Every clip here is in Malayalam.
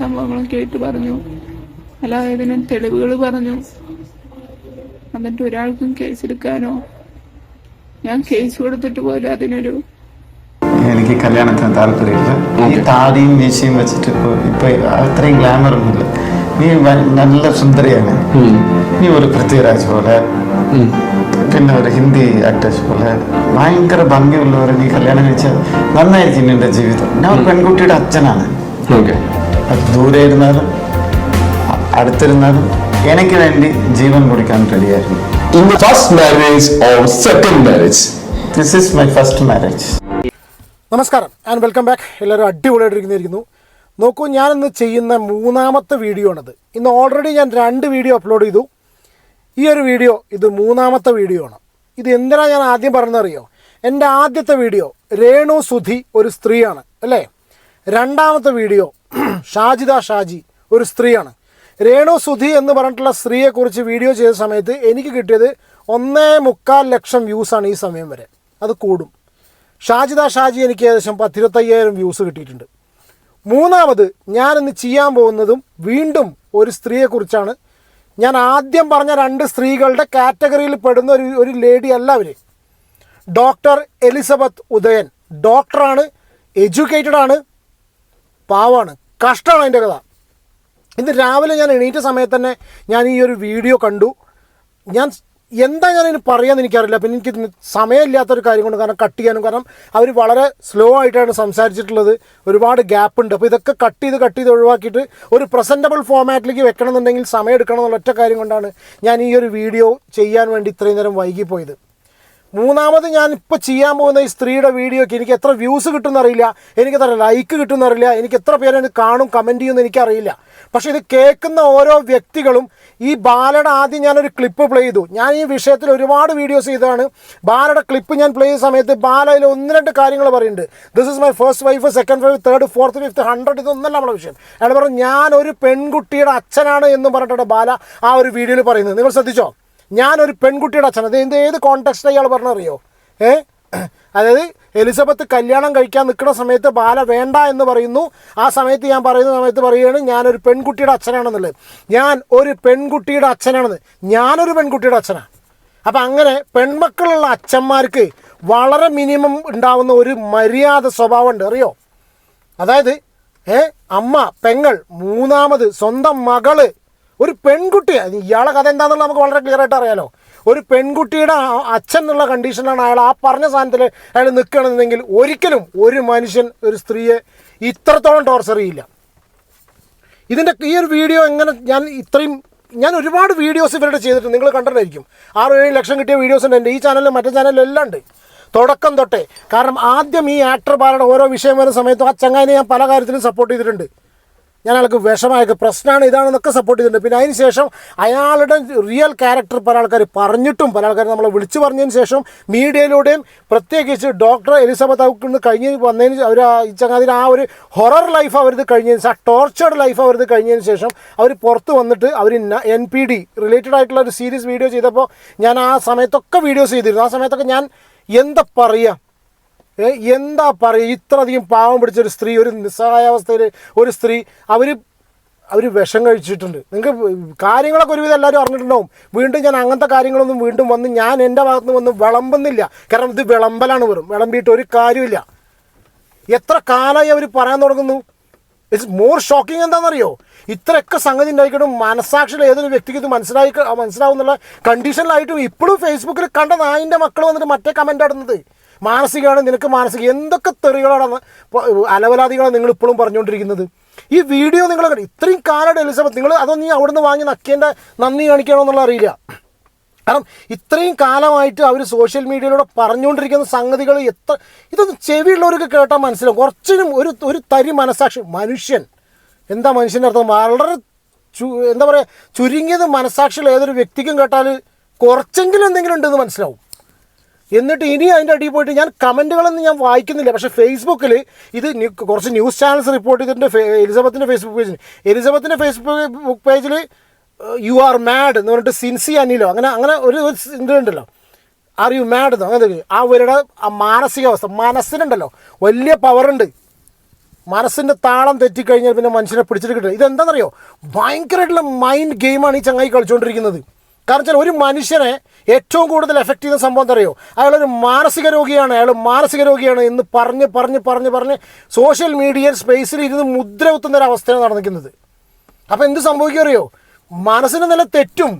സംഭവങ്ങളും കേട്ട് പറഞ്ഞു. അല്ലാതെ ഇതിന് തെളിവുകൾ പറഞ്ഞു. എന്നിട്ട് ഒരാൾക്കും കേസെടുക്കാനോ ഞാൻ കേസ് കൊടുത്തിട്ട് പോലും അതിനൊരു എനിക്ക് കല്യാണത്തിന് താല്പര്യമില്ല. ഈ താടിയും മീശയും വെച്ചിട്ട് ഇപ്പൊ ഇപ്പൊ അത്രയും ഗ്ലാമർ ഒന്നുമില്ല. നീ നല്ല സുന്ദരിയാണ്. നീ ഒരു പൃഥ്വിരാജ് പോലെ. പിന്നെ ഒരു ഹിന്ദി ആക്ടേഴ്സ് പോലെ. ഭയങ്കര ഭംഗിയുള്ളവരെ നീ കല്യാണം കഴിച്ചാൽ നന്നായിരിക്കും നിന്റെ ജീവിതം. ഞാൻ ഒരു പെൺകുട്ടിയുടെ അച്ഛനാണ്. ഓക്കെ. അത് ദൂരെ ഇരുന്നാലും അടുത്തിരുന്നാലും എനിക്ക് വേണ്ടി ജീവൻ കൊടുക്കാൻ റെഡിയായിരുന്നു. In the first marriage or second marriage this is my first marriage നമസ്കാരം. ആൻഡ് വെൽക്കം ബാക്ക് എല്ലാവരും അടിപൊളിയായിട്ടിരിക്കുന്നിരിക്കുന്നു നോക്കൂ ഞാനിന്ന് ചെയ്യുന്ന മൂന്നാമത്തെ വീഡിയോ ആണത്. ഇന്ന് ഓൾറെഡി ഞാൻ രണ്ട് വീഡിയോ അപ്ലോഡ് ചെയ്തു. ഈ ഒരു വീഡിയോ ഇത് മൂന്നാമത്തെ വീഡിയോ ആണ്. ഇത് എന്തിനാണ് ഞാൻ ആദ്യം പറഞ്ഞറിയോ എന്റെ ആദ്യത്തെ വീഡിയോ രേണു സുധി ഒരു സ്ത്രീയാണ് അല്ലേ? രണ്ടാമത്തെ വീഡിയോ ഷാജിദ ഷാജി ഒരു സ്ത്രീയാണ്. രേണു സുധി എന്ന് പറഞ്ഞിട്ടുള്ള സ്ത്രീയെക്കുറിച്ച് വീഡിയോ ചെയ്ത സമയത്ത് എനിക്ക് കിട്ടിയത് ഒന്നേ മുക്കാൽ ലക്ഷം വ്യൂസാണ് ഈ സമയം വരെ. അത് കൂടും. ഷാജിദ ഷാജി എനിക്ക് ഏകദേശം പത്തിരുപത്തയ്യായിരം വ്യൂസ് കിട്ടിയിട്ടുണ്ട്. മൂന്നാമത് ഞാനിന്ന് ചെയ്യാൻ പോകുന്നതും വീണ്ടും ഒരു സ്ത്രീയെക്കുറിച്ചാണ് ഞാൻ ആദ്യം പറഞ്ഞ രണ്ട് സ്ത്രീകളുടെ കാറ്റഗറിയിൽ പെടുന്ന ഒരു ഒരു ലേഡി അല്ല അവർ ഡോക്ടർ എലിസബത്ത് ഉദയൻ. ഡോക്ടറാണ് എഡ്യൂക്കേറ്റഡ് ആണ് പാവാണ്. കഷ്ടമാണ് അതിന്റെ കഥ. ഇന്ന് രാവിലെ ഞാൻ എണീറ്റ സമയത്ത് തന്നെ ഞാൻ ഈ ഒരു വീഡിയോ കണ്ടു. ഞാൻ എന്താ ഞാൻ ഇതിന് പറയാമെന്ന് എനിക്കറിയില്ല. പിന്നെ എനിക്ക് സമയമില്ലാത്തൊരു കാര്യം കൊണ്ട് കാരണം കട്ട് ചെയ്യാനും കാരണം അവർ വളരെ സ്ലോ ആയിട്ടാണ് സംസാരിച്ചിട്ടുള്ളത്. ഒരുപാട് ഗ്യാപ്പ് ഉണ്ട്. അപ്പോൾ ഇതൊക്കെ കട്ട് ചെയ്ത് കട്ട് ചെയ്ത് ഒഴിവാക്കിയിട്ട് ഒരു പ്രസന്റബിൾ ഫോമാറ്റിലേക്ക് വെക്കണമെന്നുണ്ടെങ്കിൽ സമയം എടുക്കണം എന്നുള്ള ഒറ്റ കാര്യം കൊണ്ടാണ് ഞാൻ ഈ ഒരു വീഡിയോ ചെയ്യാൻ വേണ്ടി ഇത്രയും നേരം വൈകിപ്പോയത്. മൂന്നാമത് ഞാൻ ഇപ്പോൾ ചെയ്യാൻ പോകുന്ന ഈ സ്ത്രീയുടെ വീഡിയോക്ക് എനിക്ക് എത്ര വ്യൂസ് കിട്ടുമെന്നറിയില്ല എനിക്ക് എത്ര ലൈക്ക് കിട്ടുമെന്നറിയില്ല എനിക്ക് എത്ര പേര് കാണും കമന്റ് ചെയ്യുമെന്ന് എനിക്കറിയില്ല. പക്ഷേ ഇത് കേൾക്കുന്ന ഓരോ വ്യക്തികളും ഈ ബാലയുടെ ആദ്യം ഞാനൊരു ക്ലിപ്പ് പ്ലേ ചെയ്തു. ഞാൻ ഈ വിഷയത്തിൽ ഒരുപാട് വീഡിയോസ് ചെയ്തതാണ്. ബാലയുടെ ക്ലിപ്പ് ഞാൻ പ്ലേ ചെയ്ത സമയത്ത് ബാലയിൽ ഒന്ന് രണ്ട് കാര്യങ്ങൾ പറയുന്നുണ്ട്. This is my first wife second wife third fourth fifth hundred ഇതൊന്നല്ല നമ്മുടെ വിഷയം. അയാൾ പറഞ്ഞു ഞാൻ ഒരു പെൺകുട്ടിയുടെ അച്ഛനാണ് എന്ന് പറഞ്ഞിട്ടാണ് ബാല ആ ഒരു വീഡിയോയിൽ പറയുന്നത്. നിങ്ങൾ ശ്രദ്ധിച്ചോ? ഞാനൊരു പെൺകുട്ടിയുടെ അച്ഛൻ. അത് എന്ത് ഏത് കോണ്ടെക്സ്റ്റ് അയാൾ പറഞ്ഞറിയോ ഏ? അതായത് എലിസബത്ത് കല്യാണം കഴിക്കാൻ നിൽക്കുന്ന സമയത്ത് ബാല വേണ്ട എന്ന് പറയുന്നു. ആ സമയത്ത് ഞാൻ പറയുന്ന സമയത്ത് പറയുകയാണ് ഞാനൊരു പെൺകുട്ടിയുടെ അച്ഛനാണെന്നുള്ളത്. ഞാൻ ഒരു പെൺകുട്ടിയുടെ അച്ഛനാണെന്ന്. ഞാനൊരു പെൺകുട്ടിയുടെ അച്ഛനാണ് അപ്പം അങ്ങനെ പെൺമക്കളുള്ള അച്ഛന്മാർക്ക് വളരെ മിനിമം ഉണ്ടാവുന്ന ഒരു മര്യാദ സ്വഭാവമുണ്ട്. അറിയോ? അതായത് ഏ അമ്മ പെങ്ങൾ മൂന്നാമത് സ്വന്തം മകൾ ഒരു പെൺകുട്ടി ഇയാളെ കഥ എന്താണെന്നുള്ള നമുക്ക് വളരെ ക്ലിയർ ആയിട്ട് അറിയാലോ. ഒരു പെൺകുട്ടിയുടെ അച്ഛൻ എന്നുള്ള കണ്ടീഷനാണ് അയാൾ ആ പറഞ്ഞ സാധനത്തിൽ അയാൾ നിൽക്കണമെന്നുണ്ടെങ്കിൽ ഒരിക്കലും ഒരു മനുഷ്യൻ ഒരു സ്ത്രീയെ ഇത്രത്തോളം ടോർച്ചർ ചെയ്യില്ല. ഇതിന്റെ ഈ ഒരു വീഡിയോ എങ്ങനെ ഞാൻ ഇത്രയും ഞാൻ ഒരുപാട് വീഡിയോസ് ഇവരുടെ ചെയ്തിട്ടുണ്ട്. നിങ്ങൾ കണ്ടിട്ടായിരിക്കും ആറ് ഏഴ് ലക്ഷം കിട്ടിയ വീഡിയോസ് ഉണ്ട്. എന്റെ ഈ ചാനലിലും മറ്റേ ചാനലിലും എല്ലാം ഉണ്ട്. തുടക്കം തൊട്ടേ. കാരണം ആദ്യം ഈ ആക്ടർ ബാലയുടെ ഓരോ വിഷയം വരുന്ന സമയത്തും ആ ചങ്ങായിനെ ഞാൻ പല കാര്യത്തിലും സപ്പോർട്ട് ചെയ്തിട്ടുണ്ട്. ഞാൻ അയാൾക്ക് വിഷമായൊക്കെ പ്രശ്നമാണ് ഇതാണെന്നൊക്കെ സപ്പോർട്ട് ചെയ്തിട്ടുണ്ട്. പിന്നെ അതിന് ശേഷം അയാളുടെ റിയൽ ക്യാരക്ടർ പല ആൾക്കാർ പറഞ്ഞിട്ടും പല ആൾക്കാർ നമ്മളെ വിളിച്ചു പറഞ്ഞതിന് ശേഷം മീഡിയയിലൂടെയും പ്രത്യേകിച്ച് ഡോക്ടർ എലിസബത്ത് അവർക്ക് കഴിഞ്ഞ് വന്നതിന് അവർ ഈ ചങ്ങാതിന് ആ ഒരു ഹൊറർ ലൈഫ് അവരത് കഴിഞ്ഞതിന് ആ ടോർച്ചേർഡ് ലൈഫ് അവരത് കഴിഞ്ഞതിന് ശേഷം അവർ പുറത്ത് വന്നിട്ട് അവർ എൻ പി ഡി റിലേറ്റഡ് ആയിട്ടുള്ള ഒരു സീരീസ് വീഡിയോ ചെയ്തപ്പോൾ ഞാൻ ആ സമയത്തൊക്കെ വീഡിയോസ് ചെയ്തിരുന്നു. ആ സമയത്തൊക്കെ ഞാൻ എന്താ പറയുക എന്താ പറയുക? ഇത്രയധികം പാവം പിടിച്ച ഒരു സ്ത്രീ ഒരു നിസ്സഹായാവസ്ഥയിൽ ഒരു സ്ത്രീ അവർ അവർ വിഷം കഴിച്ചിട്ടുണ്ട്. നിങ്ങൾക്ക് കാര്യങ്ങളൊക്കെ ഒരുവിധം എല്ലാവരും അറിഞ്ഞിട്ടുണ്ടാവും. വീണ്ടും ഞാൻ അങ്ങനത്തെ കാര്യങ്ങളൊന്നും വീണ്ടും വന്ന് ഞാൻ എന്റെ ഭാഗത്തുനിന്ന് വന്ന് വിളമ്പുന്നില്ല. കാരണം ഇത് വിളമ്പലാണ് വെറും. വിളമ്പിയിട്ട് ഒരു കാര്യമില്ല എത്ര കാലമായി അവർ പറയാൻ തുടങ്ങുന്നു? ഇറ്റ്സ് മോർ ഷോക്കിംഗ് എന്താണെന്നറിയോ? ഇത്രയൊക്കെ സംഗതി ഉണ്ടായിക്കിട്ടും മനസ്സാക്ഷിയിൽ ഏതൊരു വ്യക്തിക്ക് ഇത് മനസ്സിലായി മനസ്സിലാവുന്നുള്ള കണ്ടീഷനിലായിട്ടും ഇപ്പോഴും ഫേസ്ബുക്കിൽ കണ്ട നായിന്റെ മക്കൾ വന്നിട്ട് മറ്റേ കമന്റ് ഇടുന്നത്. മാനസികമാണ് നിനക്ക് മാനസിക. എന്തൊക്കെ തെറികളാണ് അലവലാദികളാണ് നിങ്ങൾ ഇപ്പോഴും പറഞ്ഞുകൊണ്ടിരിക്കുന്നത്? ഈ വീഡിയോ നിങ്ങൾ ഇത്രയും കാലമായിട്ട് എലിസബത്ത് നിങ്ങൾ അതൊന്നും നീ അവിടുന്ന് വാങ്ങി നക്കേന്റെ നന്ദി കാണിക്കണോ എന്നുള്ള അറിയില്ല. കാരണം ഇത്രയും കാലമായിട്ട് അവർ സോഷ്യൽ മീഡിയയിലൂടെ പറഞ്ഞുകൊണ്ടിരിക്കുന്ന സംഗതികൾ എത്ര ഇതൊന്നും ചെവിയുള്ളവർക്ക് കേട്ടാൽ മനസ്സിലാവും. കുറച്ചിനും ഒരു ഒരു തരി മനസാക്ഷി മനുഷ്യൻ. എന്താ മനുഷ്യന്റെ അർത്ഥം? വളരെ ചു എന്താ പറയുക ചുരുങ്ങിയത് മനസാക്ഷിയുള്ള ഏതൊരു വ്യക്തിക്കും കേട്ടാൽ കുറച്ചെങ്കിലും എന്തെങ്കിലും ഉണ്ടെന്ന് മനസ്സിലാവും. എന്നിട്ട് ഇനി അതിന്റെ അടിയിൽ പോയിട്ട് ഞാൻ കമന്റുകളൊന്നും ഞാൻ വായിക്കുന്നില്ല. പക്ഷേ ഫേസ്ബുക്കിൽ ഇത് കുറച്ച് ന്യൂസ് ചാനൽസ് റിപ്പോർട്ട് ചെയ്തിട്ടുണ്ട് എലിസബത്തിന്റെ ഫേസ്ബുക്ക് പേജിൽ എലിസബത്തിന്റെ ഫേസ്ബുക്ക് പേജിൽ യു ആർ മാഡ് എന്ന് പറഞ്ഞിട്ട് സിൻസി അനിലോ അങ്ങനെ അങ്ങനെ ഒരു ഇതുണ്ടല്ലോ ആർ യു മാഡ് എന്നോ അങ്ങനെ അവരുടെ ആ മാനസികാവസ്ഥ മനസ്സിനുണ്ടല്ലോ. വലിയ പവറുണ്ട്. മനസ്സിന്റെ താളം തെറ്റിക്കഴിഞ്ഞാൽ പിന്നെ മനുഷ്യനെ പിടിച്ചിട്ട് കിട്ടില്ല ഇതെന്താണെന്നറിയോ ഭയങ്കരമായിട്ടുള്ള മൈൻഡ് ഗെയിമാണ് ഈ ചങ്ങായി കളിച്ചുകൊണ്ടിരിക്കുന്നത് കാരണം വെച്ചാൽ ഒരു മനുഷ്യനെ ഏറ്റവും കൂടുതൽ എഫക്റ്റ് ചെയ്യുന്ന സംഭവം എന്തറിയോ അയാളൊരു മാനസിക രോഗിയാണ്. അയാൾ മാനസിക രോഗിയാണ് എന്ന് പറഞ്ഞ് പറഞ്ഞ് പറഞ്ഞ് പറഞ്ഞ് സോഷ്യൽ മീഡിയ സ്പേസിൽ ഇരുന്ന് മുദ്ര കുത്തുന്ന ഒരു അവസ്ഥയാണ് നടന്നിരിക്കുന്നത്. അപ്പോൾ എന്ത് സംഭവിക്കും അറിയോ? മനസ്സിന് നില തെറ്റും.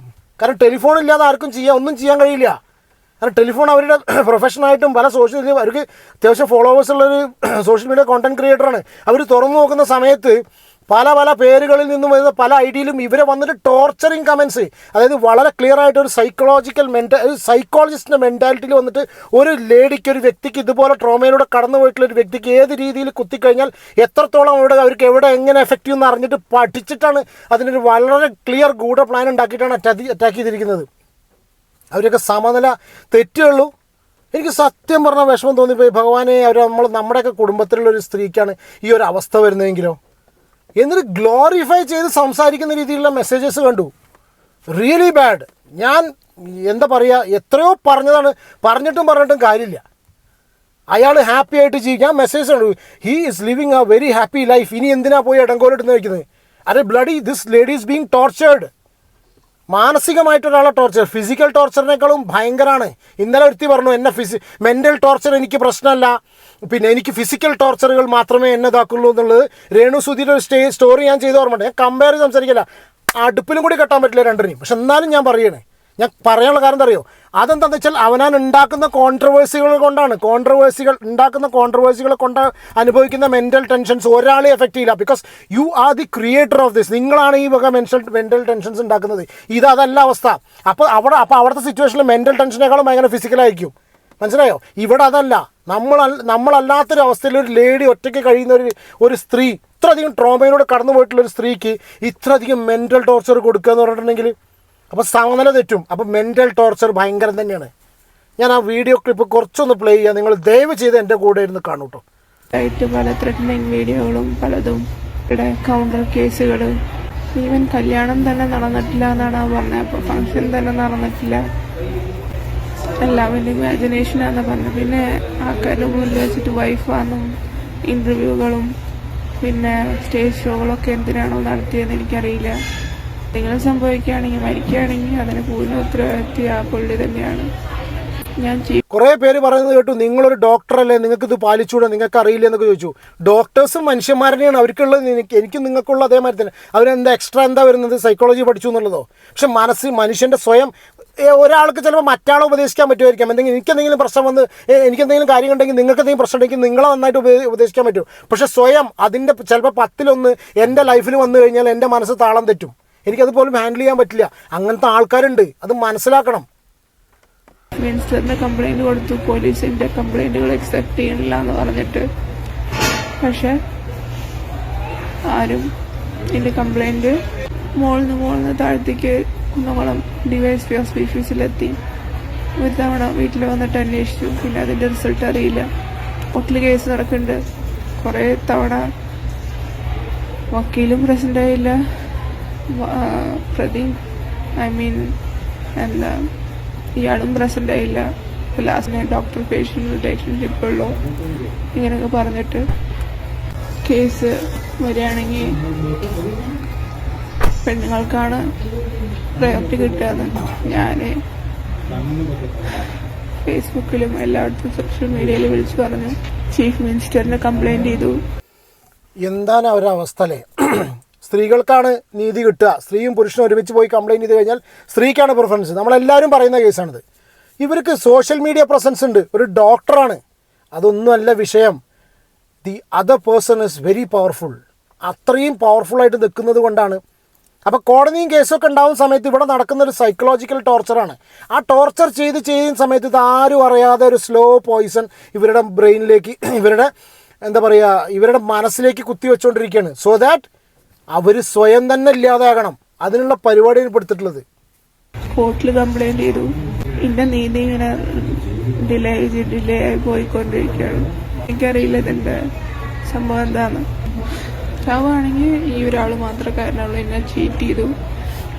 കാരണം ടെലിഫോൺ ഇല്ലാതെ ആർക്കും ചെയ്യാൻ ഒന്നും ചെയ്യാൻ കഴിയില്ല. കാരണം ടെലിഫോൺ അവരുടെ പ്രൊഫഷനായിട്ടും പല സോഷ്യൽ മീഡിയ അവർക്ക് അത്യാവശ്യം ഫോളോവേഴ്സ് ഉള്ളൊരു സോഷ്യൽ മീഡിയ കോണ്ടന്റ് ക്രിയേറ്ററാണ് അവർ തുറന്നു നോക്കുന്ന സമയത്ത് പല പല പേരുകളിൽ നിന്നും വരുന്ന പല ഐഡിയിലും ഇവരെ വന്നിട്ട് ടോർച്ചറിങ് കമൻസ് അതായത് വളരെ ക്ലിയർ ആയിട്ട് ഒരു സൈക്കോളജിക്കൽ മെന്റ ഒരു സൈക്കോളജിസ്റ്റിന്റെ മെന്റാലിറ്റിയിൽ വന്നിട്ട് ഒരു ലേഡിക്ക് ഒരു വ്യക്തിക്ക് ഇതുപോലെ ട്രോമയിലൂടെ കടന്നു പോയിട്ടുള്ള ഒരു വ്യക്തിക്ക് ഏത് രീതിയിൽ കുത്തിക്കഴിഞ്ഞാൽ എത്രത്തോളം അവിടെ അവർക്ക് എവിടെ എങ്ങനെ എഫക്റ്റ് ചെയ്യുമെന്ന് അറിഞ്ഞിട്ട് പഠിച്ചിട്ടാണ് അതിനൊരു വളരെ ക്ലിയർ ഗൂഢ പ്ലാൻ ഉണ്ടാക്കിയിട്ടാണ് അറ്റാക്ക് അറ്റാക്ക് ചെയ്തിരിക്കുന്നത്. അവരൊക്കെ സമനില തെറ്റുള്ളൂ. എനിക്ക് സത്യം പറഞ്ഞ വിഷമം തോന്നിപ്പോയി. ഭഗവാനെ അവർ നമ്മൾ നമ്മുടെയൊക്കെ കുടുംബത്തിലുള്ള ഒരു സ്ത്രീക്കാണ് ഈ ഒരു അവസ്ഥ വരുന്നതെങ്കിലോ? എന്നിട്ട് ഗ്ലോറിഫൈ ചെയ്ത് സംസാരിക്കുന്ന രീതിയിലുള്ള മെസ്സേജസ് കണ്ടു. റിയലി ബാഡ് ഞാൻ എന്താ പറയുക എത്രയോ പറഞ്ഞതാണ് പറഞ്ഞിട്ടും പറഞ്ഞിട്ടും കാര്യമില്ല. അയാൾ ഹാപ്പി ആയിട്ട് ജീവിക്കാൻ മെസ്സേജ് കണ്ടു. He is living a very happy life ഇനി എന്തിനാ പോയി ഇടങ്കോലിട്ട് നിൽക്കുന്നത് are bloody this ladies being tortured മാനസികമായിട്ട് ഒരാളെ ടോർച്ചർ ഫിസിക്കൽ ടോർച്ചറിനേക്കാളും ഭയങ്കരമാണ് ഇന്നലെ ഒരുത്തി പറഞ്ഞു എന്നെ ഫിസി മെന്റൽ ടോർച്ചർ എനിക്ക് പ്രശ്നമല്ല. പിന്നെ എനിക്ക് ഫിസിക്കൽ ടോർച്ചറുകൾ മാത്രമേ എന്നെ ഇതാക്കുള്ളൂ എന്നുള്ളത് രേണു സുധീരൻ ഒരു സ്റ്റേ സ്റ്റോറി ഞാൻ ചെയ്ത് ഓർമ്മയുണ്ട്. ഞാൻ കമ്പയർ സംസാരിക്കില്ല. അടുപ്പിലും കൂടി കെട്ടാൻ പറ്റില്ല രണ്ടിനെയും. പക്ഷെ എന്നാലും ഞാൻ പറയണേ ഞാൻ പറയാനുള്ള കാരണം അറിയോ അതെന്താണെന്ന് വെച്ചാൽ അവനാൻ ഉണ്ടാക്കുന്ന കോൺട്രവേഴ്സികൾ കൊണ്ടാണ്. കോൺട്രവേഴ്സികൾ ഉണ്ടാക്കുന്ന കോൺട്രവേഴ്സികൾ കൊണ്ട് അനുഭവിക്കുന്ന മെന്റൽ ടെൻഷൻസ് ഒരാളെ എഫക്റ്റ് ചെയ്യില്ല. Because you are the creator of this നിങ്ങളാണ് ഈ വക മെൻഷൽ മെന്റൽ ടെൻഷൻസ് ഉണ്ടാക്കുന്നത്. ഇത് അതല്ല അവസ്ഥ. അപ്പോൾ അവിടെ അപ്പോൾ അവിടുത്തെ സിറ്റുവേഷനിൽ മെന്റൽ ടെൻഷനേക്കാളും ഭയങ്കര ഫിസിക്കലായിരിക്കും മനസ്സിലായോ? ഇവിടെ അതല്ല. നമ്മൾ നമ്മളല്ലാത്തൊരു അവസ്ഥയിൽ ഒരു ലേഡി ഒറ്റയ്ക്ക് കഴിയുന്ന ഒരു ഒരു സ്ത്രീ ഇത്രയധികം ട്രോമയിലൂടെ കടന്നു പോയിട്ടുള്ള ഒരു സ്ത്രീക്ക് ഇത്രയധികം മെന്റൽ ടോർച്ചർ കൊടുക്കുക എന്ന് പറഞ്ഞിട്ടുണ്ടെങ്കിൽ അപ്പോൾ സമനില തെറ്റും. അപ്പോൾ മെന്റൽ ടോർച്ചർ ഭയങ്കരം തന്നെയാണ്. ഞാൻ ആ വീഡിയോ ക്ലിപ്പ് കുറച്ചൊന്ന് പ്ലേ ചെയ്യാം. നിങ്ങൾ ദയവ് ചെയ്ത് എന്റെ കൂടെ ഇരുന്ന് കാണൂ കേട്ടോ പല ത്രെറ്റനിങ് വീഡിയോകളും പലതും. ഇവിടെ കൗണ്ടർ കേസുകൾ ഈവൻ കല്യാണം തന്നെ നടന്നിട്ടില്ല എന്നാണ് ആ പറഞ്ഞത്. അപ്പോൾ ഫംഗ്ഷൻ തന്നെ നടന്നിട്ടില്ല. എല്ലാം ഇമാജിനേഷനാണെന്ന് പറഞ്ഞത്. പറഞ്ഞു പിന്നെ ആൾക്കാരുടെ മുന്നിൽ വെച്ചിട്ട് വൈഫാന്നും ഇന്റർവ്യൂകളും പിന്നെ സ്റ്റേജ് ഷോകളൊക്കെ എന്തിനാണോ നടത്തിയതെന്ന് എനിക്കറിയില്ല. എന്തെങ്കിലും സംഭവിക്കുകയാണെങ്കിൽ മരിക്കുകയാണെങ്കിൽ അതിന് പൂർണ ഉത്തരവാദിത്വം ആ പുള്ളി തന്നെയാണ്. കുറെ പേര് പറയുന്നത് കേട്ടു നിങ്ങളൊരു ഡോക്ടറല്ലേ നിങ്ങൾക്ക് ഇത് പാലിച്ചൂടെ നിങ്ങൾക്ക് അറിയില്ല എന്നൊക്കെ ചോദിച്ചു. ഡോക്ടേഴ്സും മനുഷ്യന്മാരെയാണ് അവർക്കുള്ളത് എനിക്ക് എനിക്കും നിങ്ങൾക്കുള്ള അതേമാതിരി തന്നെ. അവരെന്താ എക്സ്ട്രാ എന്താ വരുന്നത്? സൈക്കോളജി പഠിച്ചു എന്നുള്ളതോ? പക്ഷെ മനസ്സ് മനുഷ്യന്റെ സ്വയം ഒരാൾക്ക് ചിലപ്പോൾ മറ്റാളെ ഉപദേശിക്കാൻ പറ്റുമായിരിക്കാം. എന്തെങ്കിലും എനിക്കെന്തെങ്കിലും പ്രശ്നം വന്ന് എനിക്കെന്തെങ്കിലും കാര്യം ഉണ്ടെങ്കിൽ നിങ്ങൾക്ക് എന്തെങ്കിലും പ്രശ്നം ഉണ്ടെങ്കിൽ നിങ്ങളെ നന്നായിട്ട് ഉപദേ- ഉപദേശിക്കാൻ പറ്റും. പക്ഷെ സ്വയം അതിന്റെ ചിലപ്പോൾ പത്തിലൊന്ന് എന്റെ ലൈഫിൽ വന്നു കഴിഞ്ഞാൽ എന്റെ മനസ്സ് താളം തെറ്റും. എനിക്കത് പോലും ഹാൻഡിൽ ചെയ്യാൻ പറ്റില്ല. അങ്ങനത്തെ ആൾക്കാരുണ്ട്. അത് മനസ്സിലാക്കണം. മിനിസ്റ്ററിന് കംപ്ലൈന്റ് കൊടുത്തു. പോലീസിന്റെ കംപ്ലൈന്റുകൾ അക്സെപ്റ്റ് ചെയ്യണില്ല എന്ന് പറഞ്ഞിട്ട്. പക്ഷെ ആരും എന്റെ കംപ്ലൈന്റ് മോളിന്ന് മോളിന്ന് താഴത്തേക്ക് കുന്നകുളം ഡിവൈസ് പി ഓഫീസിലെത്തി ഒരു തവണ വീട്ടിൽ വന്നിട്ട് അന്വേഷിച്ചു. പിന്നെ അതിന്റെ റിസൾട്ട് അറിയില്ല. ഒത്തിരി കേസ് നടക്കുന്നുണ്ട്. കുറേ തവണ വക്കീലും പ്രസന്റ് ആയില്ല. പ്രതി ഐ മീൻ എന്താ ഇയാളും പ്രസന്റ് ആയില്ല. ലാസ്റ്റ് ഡോക്ടർ പേഷ്യന്റ് റിലേഷൻഷിപ്പ് ഉള്ളൂ. ഇങ്ങനെയൊക്കെ പറഞ്ഞിട്ട് കേസ് വരികയാണെങ്കിൽ പെണ്ണുങ്ങൾക്കാണ് പ്രയോറിറ്റി കിട്ടുകയെന്ന് ഞാൻ ഫേസ്ബുക്കിലും എല്ലായിടത്തും സോഷ്യൽ മീഡിയയിൽ വിളിച്ചു പറഞ്ഞു. ചീഫ് മിനിസ്റ്ററിനെ കംപ്ലൈന്റ് ചെയ്തു. എന്താണ് അവരുടെ അവസ്ഥ അല്ലേ? സ്ത്രീകൾക്കാണ് നീതി കിട്ടുക. സ്ത്രീയും പുരുഷനും ഒരുമിച്ച് പോയി കംപ്ലയിന്റ് ചെയ്ത് കഴിഞ്ഞാൽ സ്ത്രീക്കാണ് പ്രിഫറൻസ് നമ്മളെല്ലാവരും പറയുന്ന കേസാണിത് ഇവർക്ക് സോഷ്യൽ മീഡിയ പ്രസൻസ് ഉണ്ട്. ഒരു ഡോക്ടറാണ് അതൊന്നുമല്ല വിഷയം. The other person is very powerful അത്രയും പവർഫുള്ളായിട്ട് നിൽക്കുന്നത് കൊണ്ടാണ്. അപ്പോൾ കോടതിയും കേസൊക്കെ ഉണ്ടാവുന്ന സമയത്ത് ഇവിടെ നടക്കുന്ന ഒരു സൈക്കോളജിക്കൽ ടോർച്ചറാണ് ആ ടോർച്ചർ ചെയ്ത് ചെയ്യുന്ന സമയത്ത് ഇത് ആരും അറിയാതെ ഒരു സ്ലോ പോയിസൺ ഇവരുടെ ബ്രെയിനിലേക്ക് ഇവരുടെ എന്താ പറയുക ഇവരുടെ മനസ്സിലേക്ക് കുത്തി വെച്ചുകൊണ്ടിരിക്കുകയാണ് സോ ദാറ്റ് അവർ സ്വയം തന്നെ ഇല്ലാതാകണം. അതിനുള്ള പരിപാടിയാണ് പെടുത്തിട്ടുള്ളത് കോർട്ടിൽ കംപ്ലൈന്റ് ചെയ്തു. എന്റെ നീതി ഇങ്ങനെ ഡിലേ ഡിലേ ആയി പോയിക്കൊണ്ടിരിക്കുകയാണ്. എനിക്കറിയില്ല ഇതിന്റെ സംഭവം എന്താന്ന്. ചാവാണെങ്കിൽ ഈ ഒരാൾ മാത്രമേ കാരണമുള്ളൂ. എന്നെ ചീറ്റ് ചെയ്തു.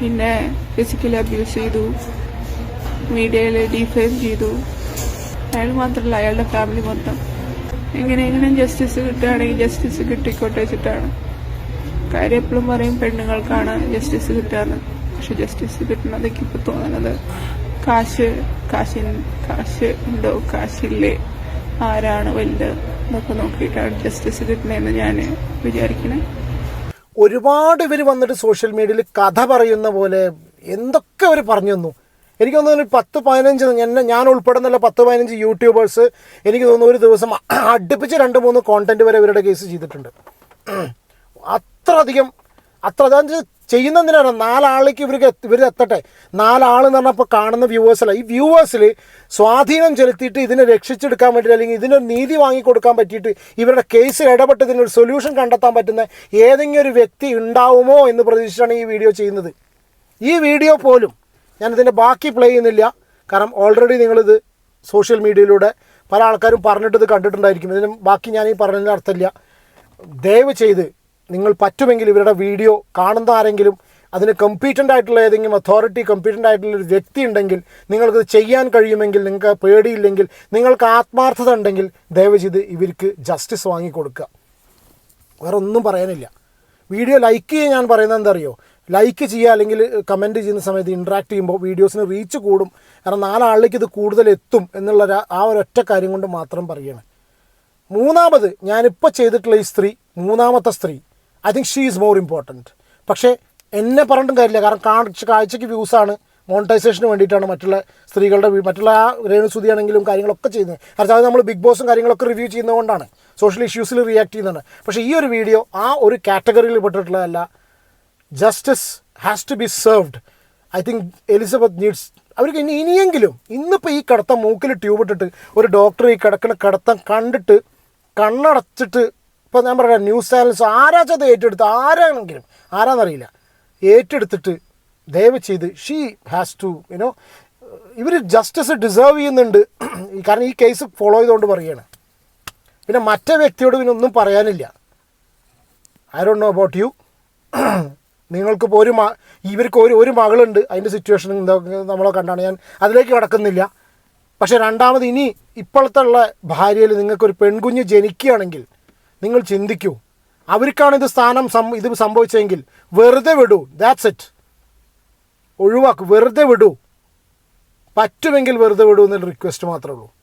പിന്നെ ഫിസിക്കലി അബ്യൂസ് ചെയ്തു. മീഡിയയിൽ ഡിഫെയിം ചെയ്തു. അയാൾ മാത്രമല്ല അയാളുടെ ഫാമിലി മൊത്തം. എങ്ങനെയെങ്കിലും ജസ്റ്റിസ് കിട്ടുകയാണെങ്കിൽ ജസ്റ്റിസ് കിട്ടിക്കോട്ടെ വെച്ചിട്ടാണ്. കാര്യം എപ്പോഴും പറയും പെണ്ണുങ്ങൾക്കാണ് ജസ്റ്റിസ് കിട്ടാന്ന് പക്ഷെ ജസ്റ്റിസ് കിട്ടുന്നതൊക്കെ ഇപ്പൊ തോന്നുന്നത് കാശ് കാശിൻ കാശ് ഉണ്ടോ? കാശില്ലേ? ആരാണ് വലുത്? എന്നൊക്കെ നോക്കിയിട്ടാണ് ജസ്റ്റിസ് കിട്ടണതെന്ന് ഞാൻ വിചാരിക്കണേ. ഒരുപാട് ഇവർ വന്നിട്ട് സോഷ്യൽ മീഡിയയിൽ കഥ പറയുന്ന പോലെ എന്തൊക്കെ അവർ പറഞ്ഞു തന്നു. എനിക്ക് തോന്നുന്നു ഒരു പത്ത് പതിനഞ്ച് എന്നെ ഞാൻ ഉൾപ്പെടുന്നുള്ള പത്ത് പതിനഞ്ച് യൂട്യൂബേഴ്സ് എനിക്ക് തോന്നുന്നു ഒരു ദിവസം അടുപ്പിച്ച് രണ്ട് മൂന്ന് കോണ്ടന്റ് വരെ ഇവരുടെ കേസ് ചെയ്തിട്ടുണ്ട്. അത്ര അധികം അത്ര അതായത് ചെയ്യുന്നതിനാണ് നാലാളിലേക്ക് ഇവർക്ക് ഇവർ എത്തട്ടെ. നാലാൾ എന്ന് പറഞ്ഞപ്പോൾ കാണുന്ന വ്യൂവേഴ്സല്ല ഈ വ്യൂവേഴ്സിൽ സ്വാധീനം ചെലുത്തിയിട്ട് ഇതിനെ രക്ഷിച്ചെടുക്കാൻ വേണ്ടിയിട്ട് അല്ലെങ്കിൽ ഇതിനൊരു നീതി വാങ്ങിക്കൊടുക്കാൻ പറ്റിയിട്ട് ഇവരുടെ കേസിൽ ഇടപെട്ട് ഇതിനൊരു സൊല്യൂഷൻ കണ്ടെത്താൻ പറ്റുന്ന ഏതെങ്കിലും ഒരു വ്യക്തി ഉണ്ടാവുമോ എന്ന് പ്രതീക്ഷിച്ചാണ് ഈ വീഡിയോ ചെയ്യുന്നത്. ഈ വീഡിയോ പോലും ഞാൻ ഇതിന്റെ ബാക്കി പ്ലേ ചെയ്യുന്നില്ല. കാരണം ഓൾറെഡി നിങ്ങളിത് സോഷ്യൽ മീഡിയയിലൂടെ പല ആൾക്കാരും പറഞ്ഞിട്ട് ഇത് കണ്ടിട്ടുണ്ടായിരിക്കും. ഇതിന് ബാക്കി ഞാൻ ഈ പറഞ്ഞതിന് അർത്ഥമില്ല. ദയവ് ചെയ്ത് നിങ്ങൾ പറ്റുമെങ്കിൽ ഇവരുടെ വീഡിയോ കാണുന്ന ആരെങ്കിലും അതിന് കമ്പീറ്റന്റ് ആയിട്ടുള്ള ഏതെങ്കിലും അതോറിറ്റി കമ്പീറ്റന്റ് ആയിട്ടുള്ള ഒരു വ്യക്തി ഉണ്ടെങ്കിൽ നിങ്ങൾക്കത് ചെയ്യാൻ കഴിയുമെങ്കിൽ നിങ്ങൾക്ക് പേടിയില്ലെങ്കിൽ നിങ്ങൾക്ക് ആത്മാർത്ഥത ഉണ്ടെങ്കിൽ ദയവ് ചെയ്ത് ഇവർക്ക് ജസ്റ്റിസ് വാങ്ങിക്കൊടുക്കുക. വേറെ ഒന്നും പറയാനില്ല. വീഡിയോ ലൈക്ക് ചെയ്യാൻ ഞാൻ പറയുന്നത് എന്താ അറിയോ ലൈക്ക് ചെയ്യുക അല്ലെങ്കിൽ കമന്റ് ചെയ്യുന്ന സമയത്ത് ഇൻട്രാക്ട് ചെയ്യുമ്പോൾ വീഡിയോസിന് റീച്ച് കൂടും. കാരണം നാലാളിലേക്ക് ഇത് കൂടുതൽ എത്തും എന്നുള്ള ആ ഒരൊറ്റ കാര്യം കൊണ്ട് മാത്രം പറയുകയാണ്. മൂന്നാമത് ഞാനിപ്പോൾ ചെയ്തിട്ടുള്ള ഈ സ്ത്രീ മൂന്നാമത്തെ സ്ത്രീ I think she is more important പക്ഷേ എന്നെ പറഞ്ഞിട്ടും കാര്യമില്ല. കാരണം കാഴ്ച കാഴ്ചയ്ക്ക് വ്യൂസാണ് മോണിറ്റൈസേഷന് വേണ്ടിയിട്ടാണ് മറ്റുള്ള സ്ത്രീകളുടെ മറ്റുള്ള ആ രേണുസുതിയാണെങ്കിലും കാര്യങ്ങളൊക്കെ ചെയ്യുന്നത്. കാരണം അത് നമ്മൾ ബിഗ് ബോസും കാര്യങ്ങളൊക്കെ റിവ്യൂ ചെയ്യുന്നതുകൊണ്ടാണ് സോഷ്യൽ ഇഷ്യൂസിൽ റിയാക്ട് ചെയ്യുന്നതാണ്. പക്ഷേ ഈ ഒരു വീഡിയോ ആ ഒരു കാറ്റഗറിയിൽ പെട്ടിട്ടുള്ളതല്ല. Justice has to be served I think Elizabeth needs അവർക്ക് ഇനി ഇനിയെങ്കിലും ഇന്നിപ്പോൾ ഈ കിടത്തം മൂക്കിൽ ട്യൂബ് ഇട്ടിട്ട് ഒരു ഡോക്ടർ ഈ കിടക്കുന്ന കടത്തം കണ്ടിട്ട് കണ്ണടച്ചിട്ട് ഇപ്പോൾ ഞാൻ പറയാം ന്യൂസ് ചാനൽസ് ആരാച്ചത് ഏറ്റെടുത്ത്? ആരാണെങ്കിലും? ആരാന്നറിയില്ല. ഏറ്റെടുത്തിട്ട് ദയവ് ചെയ്ത് she has to you know ഇവർ ജസ്റ്റിസ് ഡിസേർവ് ചെയ്യുന്നുണ്ട്. കാരണം ഈ കേസ് ഫോളോ ചെയ്തുകൊണ്ട് പറയുകയാണ്. പിന്നെ മറ്റേ വ്യക്തിയോട് പിന്നെ ഒന്നും പറയാനില്ല. I don't know about you നിങ്ങൾക്കിപ്പോൾ ഒരു ഇവർക്ക് ഒരു ഒരു മകളുണ്ട്. അതിന്റെ സിറ്റുവേഷൻ നമ്മളെ കണ്ടാണ്. ഞാൻ അതിലേക്ക് കടക്കുന്നില്ല. പക്ഷേ രണ്ടാമത് ഇനി ഇപ്പോഴത്തെ ഉള്ള ഭാര്യയിൽ നിങ്ങൾക്കൊരു പെൺകുഞ്ഞ് ജനിക്കുകയാണെങ്കിൽ നിങ്ങൾ ചിന്തിക്കൂ. അവർക്കാണ് ഇത് സ്ഥാനം ഇത് സംഭവിച്ചതെങ്കിൽ വെറുതെ വിടൂ. ദാറ്റ്സ് ഇറ്റ് ഒഴിവാക്കൂ. വെറുതെ വിടൂ. പറ്റുമെങ്കിൽ വെറുതെ വിടൂ എന്നൊരു റിക്വസ്റ്റ് മാത്രമേ ഉള്ളൂ.